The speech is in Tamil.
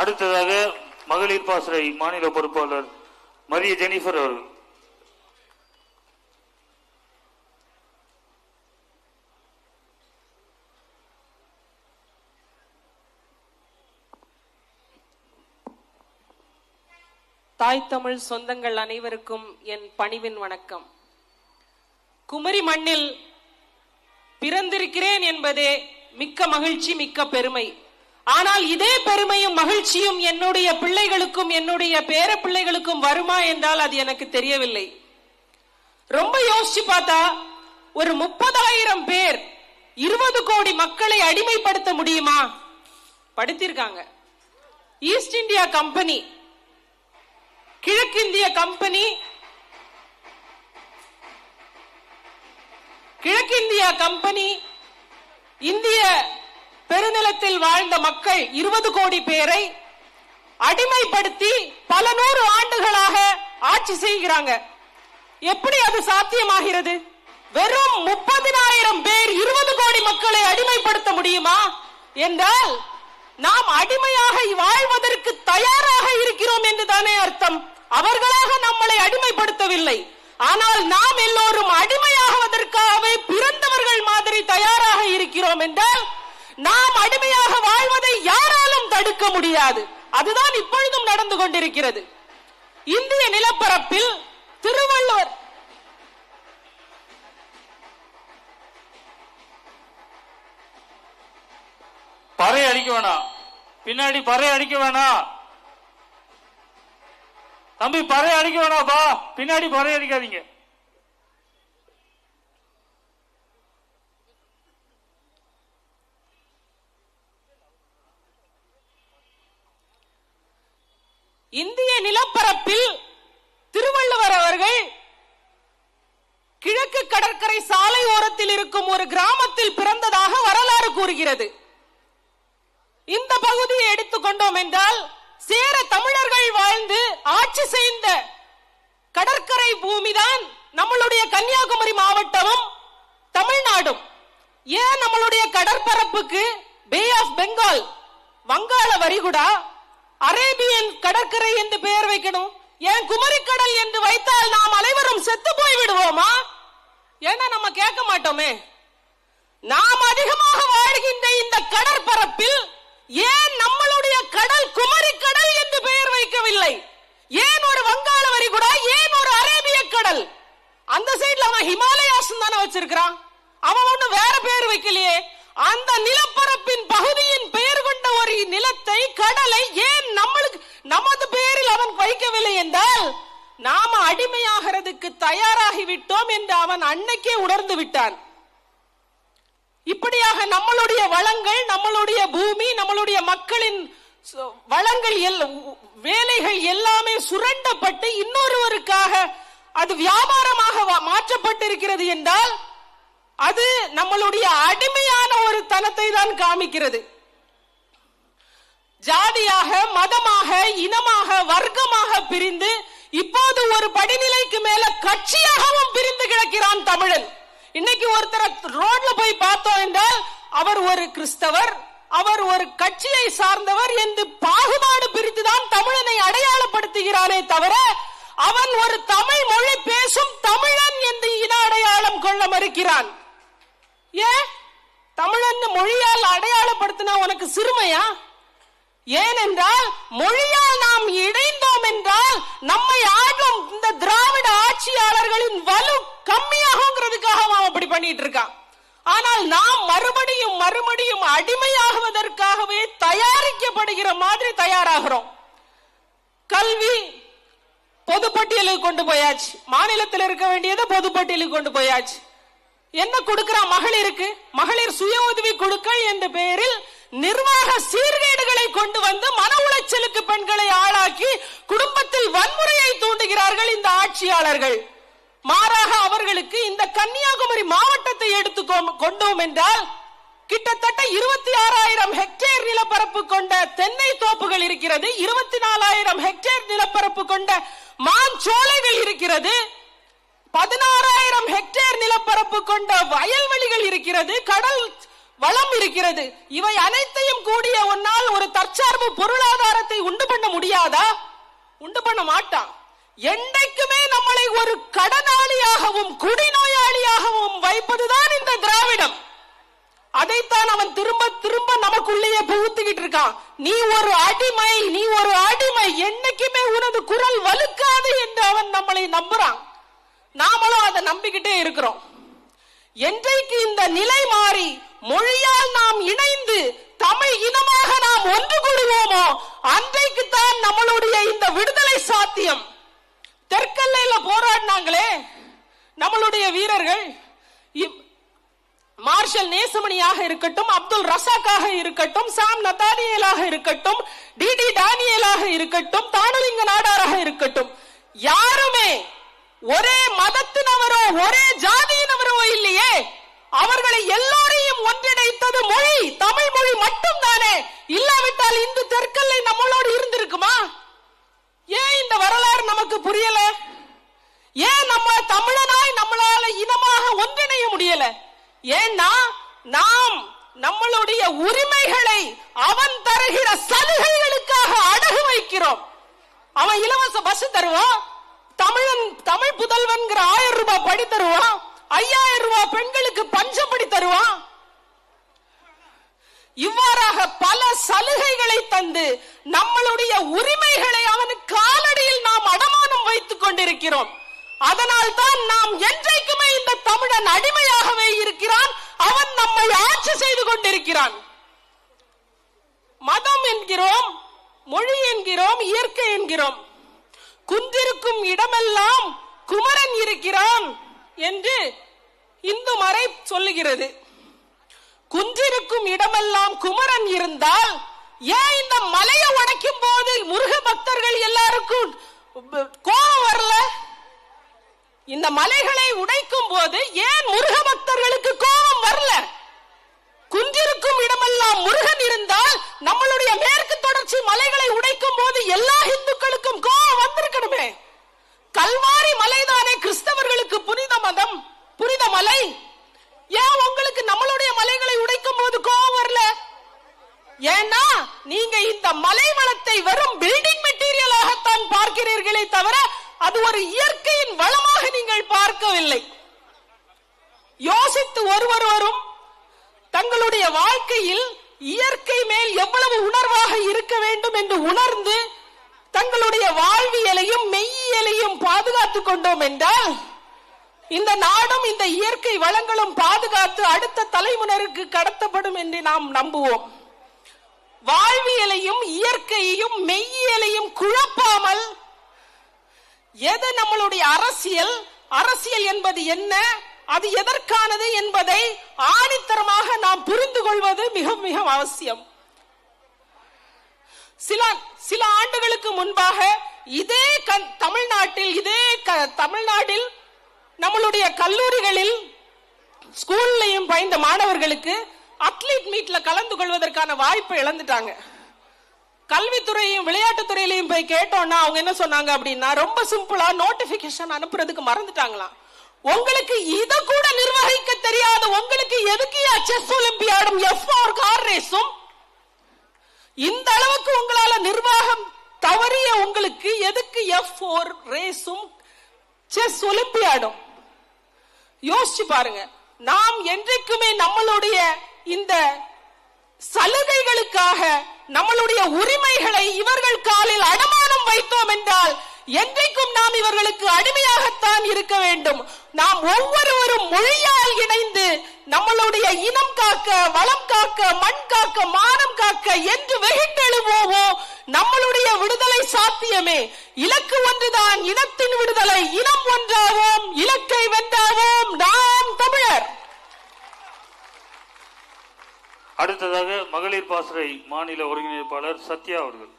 அடுத்ததாக மகளிர் பாசறை மாநில பொறுப்பாளர் மரிய ஜெனிஃபர் அவர்கள். தாய் தமிழ் சொந்தங்கள் அனைவருக்கும் என் பணிவின் வணக்கம். குமரி மண்ணில் பிறந்திருக்கிறேன் என்பதே மிக்க மகிழ்ச்சி மிக்க பெருமை. ஆனால் இதே பெருமையும் மகிழ்ச்சியும் என்னுடைய பிள்ளைகளுக்கும் என்னுடைய பேர பிள்ளைகளுக்கும் வருமா என்றால் அது எனக்கு தெரியவில்லை. ரொம்ப யோசிச்சு பார்த்தா ஒரு முப்பதாயிரம் பேர் இருபது கோடி மக்களை அடிமைப்படுத்த முடியுமா? படுத்திருக்காங்க. ஈஸ்ட் இந்தியா கம்பெனி கிழக்கிந்திய கம்பெனி கிழக்கிந்தியா கம்பெனி இந்திய பெருநிலத்தில் வாழ்ந்த மக்கள் இருபது கோடி பேரை அடிமைப்படுத்தி பல நூறு ஆண்டுகளாக ஆட்சி செய்கிறாங்க. எப்படி அது சாத்தியமாகிறது? வெறும் முப்பதினாயிரம் பேர் இருபது கோடி மக்களை அடிமைப்படுத்த முடியுமா? என்றால் நாம் அடிமையாக வாழ்வதற்கு தயாராக இருக்கிறோம் என்று தானே அர்த்தம். அவர்களாக நம்மளை அடிமைப்படுத்தவில்லை. ஆனால் நாம் எல்லோரும் அடிமையாகுவதற்காகவே பிறந்தவர்கள் மாதிரி தயாராக இருக்கிறோம் என்றால் நாம் அடிமையாக வாழ்வதை யாராலும் தடுக்க முடியாது. அதுதான் இப்பொழுதும் நடந்து கொண்டிருக்கிறது. இந்திய நிலப்பரப்பில் திருவள்ளுவர் பறை அடிக்க வேணாம் பின்னாடி பறை அடிக்க வேணாம் தம்பி பறை அடிக்க வேணாப்பா. பின்னாடி பறை அடிக்காதீங்க இந்திய நிலப்பரப்பில் திருவள்ளுவர் அவர்கள் கிழக்கு கடற்கரை சாலை ஓரத்தில் இருக்கும் ஒரு கிராமத்தில் பிறந்ததாக வரலாறு கூறுகிறது. இந்த பகுதியை எடுத்துக்கொண்டோம் என்றால் சேர தமிழர்கள் வாழ்ந்து ஆட்சி செய்த கடற்கரை பூமிதான் நம்மளுடைய கன்னியாகுமரி மாவட்டமும் தமிழ்நாடும். ஏன் நம்மளுடைய கடற்பரப்புக்கு பே ஆஃப் பெங்கால் வங்காள வரிகுடா அரேபியன் கடற்கரை என்று பெயர் வைக்கணும்? ஏன் குமரிக்கடல் என்று வைத்தால் நாம் அனைவரும் செத்து போய் விடுவோமா ஏன்னா நம்ம கேட்க மாட்டோமே? நாம் அதிகமாக வாழ்கின்ற இந்த கடற்பரப்பில் ஏன் நம்மளுடைய கடல் குமரி கடல் என்று பெயர் வைக்கவில்லை? ஏன் ஒரு வங்காள வரிகுடா ஏன் ஒரு அரேபிய கடல்? அந்த சைடுல அவன் ஹிமாலயாசம் தானே வச்சிருக்கிறான். அவன் ஒண்ணு வேற பேர் வைக்கலையே. அந்த நிலப்பரப்பின் பகுதியின் பெயர் கொண்ட ஒரு நிலத்தை கடலை ஏன் நம்மளுக்கு நமது பெயரில் அவன் வைக்கவில்லை என்றால் நாம அடிமையாகிறதுக்கு தயாராகி விட்டோம் என்று அவன் அன்னைக்கே உணர்ந்து விட்டான். இப்படியாக நம்மளுடைய வளங்கள் நம்மளுடைய பூமி நம்மளுடைய மக்களின் வளங்கள் எல்- வேலைகள் எல்லாமே சுரண்டப்பட்டு இன்னொருவருக்காக அது வியாபாரமாக வா- மாற்றப்பட்டிருக்கிறது என்றால் அது நம்மளுடைய அடிமையான ஒரு தனத்தை தான் காமிக்கிறது. ஜாதியாக மதமாக இனமாக வர்க்கமாக பிரிந்து இப்போது ஒரு படிநிலைக்கு மேல கட்சியாகவும் பிரிந்து கிடக்கிறான் தமிழன். இன்னைக்கு ஒருத்தரை ரோட்ல போய் பார்த்தோம் என்றால் அவர் ஒரு கிறிஸ்தவர் அவர் ஒரு கட்சியை சார்ந்தவர் என்று பாகுபாடு பிரித்துதான் தமிழனை அடையாளப்படுத்துகிறானே தவிர அவன் ஒரு தமிழ் மொழி பேசும் தமிழன் என்று இன அடையாளம் கொள்ள மறுக்கிறான். ஏன்? தமிழன் மொழியால் அடையாளப்படுத்தினா உனக்கு சிறுமையா? ஏனென்றால் மொழியால் நாம் இணைந்தோம் என்றால் நம்மை ஆளும் இந்த திராவிட ஆட்சியாளர்களின் வலு கம்மியாகுங்கிறதுக்காக அவன் அப்படி பண்ணிட்டு இருக்கான் ஆனால் நாம் மறுபடியும் மறுபடியும் அடிமையாகுவதற்காகவே தயாரிக்கப்படுகிற மாதிரி தயாராகிறோம். கல்வி பொதுப்பட்டியலுக்கு கொண்டு போயாச்சு. மாநிலத்தில் இருக்க வேண்டியதை பொதுப்பட்டியலுக்கு கொண்டு போயாச்சு. என்ன கொடுக்கிற மகளிருக்கு? மகளிர் சுய உதவி கொடுக்க என்ற பெயரில் நிர்வாக சீர்கே கொண்டு வந்து மன உளைச்சலுக்கு பெண்களை ஆளாக்கி குடும்பத்தில் வன்முறையை தூண்டுகிறார்கள் இந்த ஆட்சியாளர்கள். மாறாக அவர்களுக்கு இந்த கன்னியாகுமரி மாவட்டத்தை எடுத்து கொண்டோம் என்றால் கிட்டத்தட்ட இருபத்தி ஆறாயிரம் ஹெக்டேர் நிலப்பரப்பு கொண்ட தென்னை தோப்புகள் இருக்கிறது இருபத்தி நாலாயிரம் ஹெக்டேர் நிலப்பரப்பு கொண்ட மாஞ்சோலைகள் இருக்கிறது பதினாறாயிரம் ஹெக்டேர் நிலப்பரப்பு கொண்ட வயல்வெளிகள் இருக்கிறது கடல் வளம் இருக்கிறது. இவை அனைத்தையும் கூடிய ஒன்னால் ஒரு தற்சார்பு பொருளாதாரத்தை உண்டு பண்ண முடியாதா? உண்டு பண்ண மாட்டான். என்றைக்குமே நம்மளை ஒரு கடனாளியாகவும் குடிநோயாளியாகவும் வைப்பதுதான் இந்த திராவிடம். அதைத்தான் அவன் திரும்ப திரும்ப நமக்குள்ளேயே புகுத்துக்கிட்டு இருக்கான். நீ ஒரு அடிமை நீ ஒரு அடிமை. என்னைக்குமே உனது குரல் வலுக்காது என்று அவன் நம்மளை நம்புறான். நாமளும் அதை நம்பிக்கிட்டே இருக்கிறோம். என்றைக்கு இந்த நிலை மாறி மொழியால் நாம் இணைந்து தமிழ் இனமாக நாம் ஒன்று கூடுவோமோ அன்றைக்கு தான் நம்மளுடைய இந்த விடுதலை சாத்தியம். தெற்கல்லையில போராடினாங்களே நம்மளுடைய வீரர்கள். மார்ஷல் நேசமணியாக இருக்கட்டும் அப்துல் ரசாக்காக இருக்கட்டும் சாம் நத்தானியலாக இருக்கட்டும் டிடி டானியலாக இருக்கட்டும் தானுலிங்க நாடாராக இருக்கட்டும். யாருமே ஒரே மதத்தினவரோ ஒரே ஜாதியினவரோ இல்லையே. அவர்களை எல்லோரையும் ஒன்றிணைத்தது மொழி தமிழ் மொழி மட்டும் தானே இல்லாவிட்டால் இந்து தெற்கல்லை நம்மளோடு இருந்திருக்குமா? ஏன் இந்த வரலாறு நமக்கு புரியல? ஏன் நம்ம தமிழனாய் நம்மளால இனமாக ஒன்றிணைய முடியல? ஏன்னா நாம் நம்மளுடைய உரிமைகளை அவன் தருகிற சலுகைகளுக்காக அடகு வைக்கிறோம். அவன் இலவச பஸ் தருவான். தமிழன் தமிழ் புதல்வன்கிற ஆயிரம் ரூபாய் படி தருவான். ஐயாயிரம் ரூபாய் பெண்களுக்கு பஞ்சப்படி தருவான்? இவ்வாறாக பல சலுகைகளை தந்து நம்மளுடைய உரிமைகளை அவன் காலடியில் நாம் அடமானம் வைத்துக் கொண்டிருக்கிறோம். அதனால் தான் நாம் என்றைக்குமே இந்த தமிழன் அடிமையாகவே இருக்கிறான். அவன் நம்மை ஆட்சி செய்து கொண்டிருக்கிறான். மதம் என்கிறோம் மொழி என்கிறோம் இயற்கை என்கிறோம். குந்திருக்கும் இடமெல்லாம் என்று இந்து மறை சொல்லுகிறது. குன்றிருக்கும் இடமெல்லாம் குமரன் இருந்தால் ஏன் இந்த மலையை உடைக்கும் போது முருக பக்தர்கள் எல்லாருக்கும் கோபம் வரல? இந்த மலைகளை உடைக்கும் போது ஏன் முருக பக்தர்களுக்கு கோபம் வரல குன்றிருக்கும் இடமெல்லாம் முருகன் இருந்தால் நம்மளுடைய மேற்கு தொடர்ச்சி மலைகளை உடைக்கும் போது எல்லா இந்துக்களுக்கும் கோபம் வந்திருக்கணுமே கல்வாரி மலைதானே கிறிஸ்தவர்களுக்கு புனித மதம் புனித மலை ஏன் உங்களுக்கு நம்மளுடைய மலைகளை உடைக்கும் போது கோபம் வரல ஏன்னா நீங்க இந்த மலைவளத்தை வெறும் பில்டிங் மெட்டீரியலாகத்தான் பார்க்கிறீர்களே தவிர அது ஒரு இயற்கையின் வளமாக நீங்கள் பார்க்கவில்லை. யோசித்து ஒருவரும் தங்களுடைய வாழ்க்கையில் இயற்கை மேல் எவ்வளவு உணர்வாக இருக்க வேண்டும் என்று உணர்ந்து தங்களுடைய வாழ்வியலையும் மெய்யியலையும் பாதுகாத்துக் கொண்டோம் என்றால் இந்த நாடும் இந்த இயற்கை வளங்களும் பாதுகாத்து அடுத்த தலைமுறைக்கு கடத்தப்படும் என்று நாம் நம்புவோம். வாழ்வியலையும் இயற்கையையும் மெய்யியலையும் குழப்பாமல் எது நம்மளுடைய அரசியல்? அரசியல் என்பது என்ன? அது எதற்கானது என்பதை ஆணித்தரமாக நாம் புரிந்து கொள்வது மிக மிக அவசியம். சில சில ஆண்டுகளுக்கு முன்பாக இதே தமிழ்நாட்டில் இதே க- தமிழ்நாட்டில் நம்மளுடைய கல்லூரிகளில் ஸ்கூல்லையும் பயின்ற மாணவர்களுக்கு அத்லீட் மீட்ல கலந்து கொள்வதற்கான வாய்ப்பை இழந்துட்டாங்க. கல்வித்துறையும் விளையாட்டுத்துறையிலையும் போய் கேட்டோம்னா அவங்க என்ன சொன்னாங்க அப்படின்னா ரொம்ப சிம்பிளா நோட்டிபிகேஷன் அனுப்புறதுக்கு மறந்துட்டாங்களாம். உங்களுக்கு இத கூட நிர்வகிக்க தெரியாத உங்களுக்கு எதுக்கு செஸ் ஒலிம்பியாடும் எஃப் ஆர் கார் ரேஸும் இந்த அளவுக்கு உங்களால நிர்வாகம் தவறிய உங்களுக்கு எதுக்கு எஃப் ஓர் ரேஸும் செஸ் ஒலிம்பியாடும் யோசிச்சு பாருங்க. நாம் என்றைக்குமே நம்மளுடைய இந்த சலுகைகளுக்காக நம்மளுடைய உரிமைகளை இவர்கள் காலில் அடமானம் வைத்தோம் என்றால் என்றைக்கும் நாம் இவர்களுக்கு அடிமையாகத்தான் இருக்க வேண்டும். நாம் ஒவ்வொருவரும் மொழியால் இணைந்து நம்மளுடைய இனம் காக்க வளம் காக்க மண் காக்க மானம் காக்க என்று வெகுண்டெழுவோமோ நம்மளுடைய விடுதலை சாத்தியமே. இலக்கு ஒன்றுதான் இனத்தின் விடுதலை இனம் ஒன்றாவோம் இலக்கை வென்றாவோம் நாம் தமிழர். அடுத்ததாக மகளிர் பாசறை மாநில ஒருங்கிணைப்பாளர் சத்யா அவர்கள்.